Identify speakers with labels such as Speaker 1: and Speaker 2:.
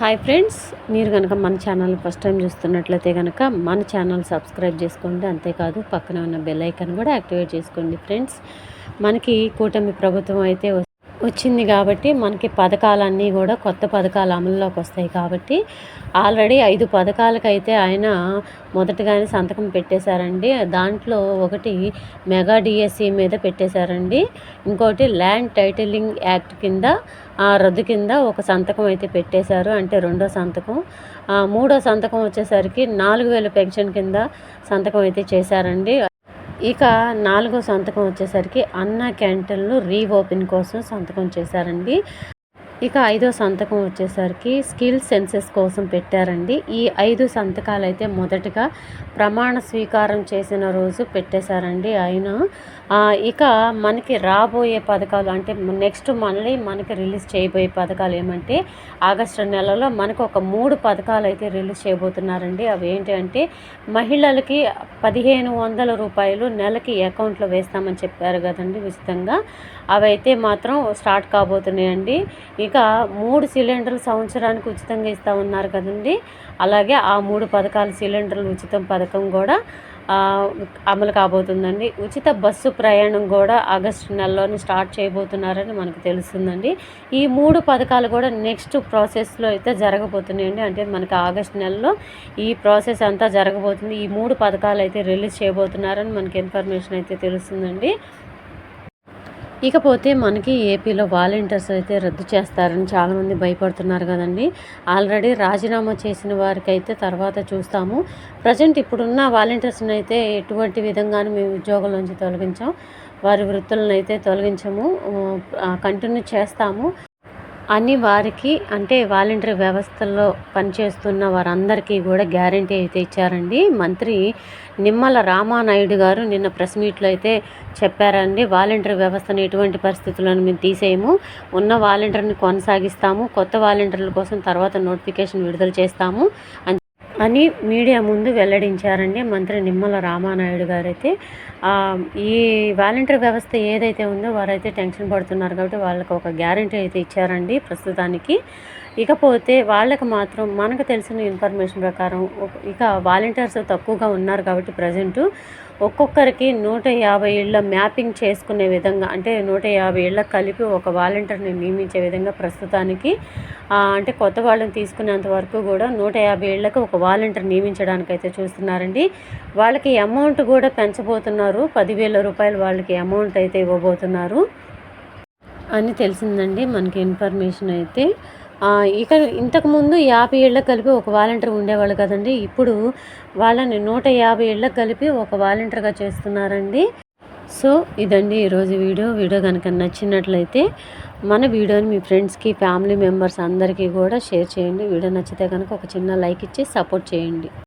Speaker 1: Hi friends మీరు కనుక మన ఛానల్ ఫస్ట్ టైం చూస్తున్నట్లయితే కనుక మన ఛానల్ సబ్స్క్రైబ్ చేసుకోండి. అంతేకాదు పక్కన ఉన్న బెల్ ఐకాన్ కూడా యాక్టివేట్ చేసుకోండి ఫ్రెండ్స్ మనకి కూటమి ప్రభుత్వం అయితే వచ్చింది కాబట్టి మనకి పథకాలన్నీ కూడా కొత్త పథకాలు అమల్లోకి వస్తాయి కాబట్టి ఆల్రెడీ ఐదు పథకాలకైతే ఆయన మొదటగానే సంతకం పెట్టేశారండి. దాంట్లో ఒకటి మెగా డిఎస్సి మీద పెట్టేశారండి. ఇంకోటి ల్యాండ్ టైటిలింగ్ యాక్ట్ కింద రద్దు కింద ఒక సంతకం అయితే పెట్టేశారు. అంటే రెండో సంతకం. మూడో సంతకం వచ్చేసరికి నాలుగు వేల పెన్షన్ కింద సంతకం అయితే చేశారండి. ఇక నాలుగో సంతకం వచ్చేసరికి అన్న క్యాంటీన్లు రీఓపెన్ కోసం సంతకం చేశారండి. ఇక ఐదో సంతకం వచ్చేసరికి స్కిల్ సెన్సెస్ కోసం పెట్టారండి. ఈ ఐదు సంతకాలు అయితే మొదటగా ప్రమాణ స్వీకారం చేసిన రోజు పెట్టేశారండి ఆయన. ఇక మనకి రాబోయే పథకాలు అంటే నెక్స్ట్ మళ్ళీ మనకి రిలీజ్ చేయబోయే పథకాలు ఏమంటే ఆగస్టు నెలలో మనకు ఒక మూడు పథకాలు అయితే రిలీజ్ చేయబోతున్నారండి. అవి ఏంటి అంటే మహిళలకి పదిహేను వందల రూపాయలు నెలకి అకౌంట్లో వేస్తామని చెప్పారు కదండి ఉచితంగా అవైతే మాత్రం స్టార్ట్ కాబోతున్నాయండి. ఇక మూడు సిలిండర్లు సంవత్సరానికి ఉచితంగా ఇస్తూ ఉన్నారు కదండి. అలాగే ఆ మూడు పథకాల సిలిండర్లు ఉచితం పథకం కూడా అమలు కాబోతుందండి. ఉచిత బస్సు ప్రయాణం కూడా ఆగస్టు నెలలోనే స్టార్ట్ చేయబోతున్నారని మనకు తెలుస్తుందండి. ఈ మూడు పథకాలు కూడా నెక్స్ట్ ప్రాసెస్లో అయితే జరగబోతున్నాయండి. అంటే మనకి ఆగస్టు నెలలో ఈ ప్రాసెస్ అంతా జరగబోతుంది. ఈ మూడు పథకాలు అయితే రిలీజ్ చేయబోతున్నారని మనకి ఇన్ఫర్మేషన్ అయితే తెలుస్తుందండి. ఇకపోతే మనకి ఏపీలో వాలంటీర్స్ అయితే రద్దు చేస్తారని చాలామంది భయపడుతున్నారు కదండి. ఆల్రెడీ రాజీనామా చేసిన వారికి అయితే తర్వాత చూస్తాము. ప్రజెంట్ ఇప్పుడున్న వాలంటీర్స్ని అయితే ఎటువంటి విధంగానూ మేము ఉద్యోగం నుంచి తొలగించాం. వారి వృత్తులను అయితే తొలగించము. కంటిన్యూ చేస్తాము. అని వారికి అంటే వాలంటరీ వ్యవస్థలో పనిచేస్తున్న వారందరికీ కూడా గ్యారంటీ అయితే ఇచ్చారండి. మంత్రి నిమ్మల రామానాయుడు గారు నిన్న ప్రెస్ మీట్లో అయితే చెప్పారండి వాలంటరీ వ్యవస్థను ఎటువంటి పరిస్థితులను మేము తీసేయము. ఉన్న వాలంటీర్ని కొనసాగిస్తాము. కొత్త వాలంటీర్ల కోసం తర్వాత నోటిఫికేషన్ విడుదల చేస్తాము. అని అని మీడియా ముందు వెల్లడించారండి మంత్రి నిమ్మల రామానాయుడు గారైతే. ఈ వాలంటీర్ వ్యవస్థ ఏదైతే ఉందో వారైతే టెన్షన్ పడుతున్నారు కాబట్టి వాళ్ళకి ఒక గ్యారంటీ అయితే ఇచ్చారండి ప్రస్తుతానికి. ఇకపోతే వాళ్ళకి మాత్రం మనకు తెలిసిన ఇన్ఫర్మేషన్ ప్రకారం ఇక వాలంటీర్స్ తక్కువగా ఉన్నారు కాబట్టి ప్రజెంటు ఒక్కొక్కరికి నూట యాభై ఇళ్ళ మ్యాపింగ్ చేసుకునే విధంగా అంటే నూట యాభై ఇళ్ళ కలిపి ఒక వాలంటీర్ని నియమించే విధంగా ప్రస్తుతానికి అంటే కొత్త వాళ్ళని తీసుకునేంత వరకు కూడా నూట యాభై ఇళ్ళకి ఒక వాలంటీర్ నియమించడానికి అయితే చూస్తున్నారండి. వాళ్ళకి అమౌంట్ కూడా పెంచబోతున్నారు. పదివేల రూపాయలు వాళ్ళకి అమౌంట్ అయితే ఇవ్వబోతున్నారు అని తెలిసిందండి. మనకి ఇన్ఫర్మేషన్ అయితే ఇక ఇంతకుముందు యాభై ఏళ్ళకి కలిపి ఒక వాలంటీర్ ఉండేవాళ్ళు కదండి. ఇప్పుడు వాళ్ళని నూట యాభై ఏళ్ళకి కలిపి ఒక వాలంటీర్గా చేస్తున్నారండి. సో ఇదండి ఈరోజు వీడియో. వీడియో కనుక నచ్చినట్లయితే మన వీడియోని మీ ఫ్రెండ్స్కి ఫ్యామిలీ మెంబర్స్ అందరికీ కూడా షేర్ చేయండి. వీడియో నచ్చితే కనుక ఒక చిన్న లైక్ ఇచ్చి సపోర్ట్ చేయండి.